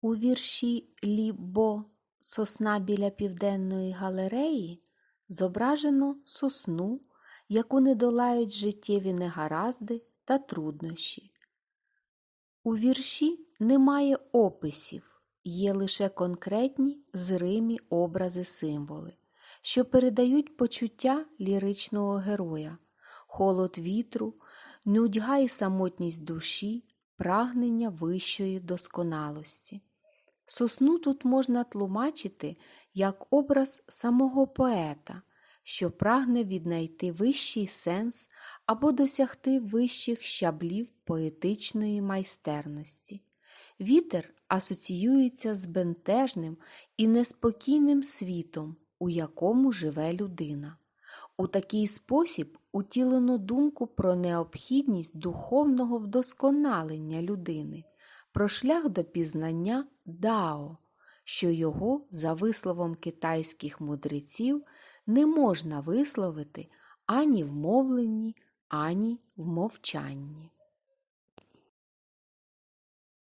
У вірші Лі-Бо Сосна біля південної галереї зображено сосну, яку не долають життєві негаразди та труднощі. У вірші немає описів, є лише конкретні зримі образи символи, що передають почуття ліричного героя, холод вітру, нудьга і самотність душі, прагнення вищої досконалості. Сосну тут можна тлумачити як образ самого поета, що прагне віднайти вищий сенс або досягти вищих щаблів поетичної майстерності. Вітер асоціюється з бентежним і неспокійним світом, у якому живе людина. У такий спосіб утілено думку про необхідність духовного вдосконалення людини, про шлях до пізнання Дао, що його, за висловом китайських мудреців, не можна висловити ані в мовленні, ані в мовчанні.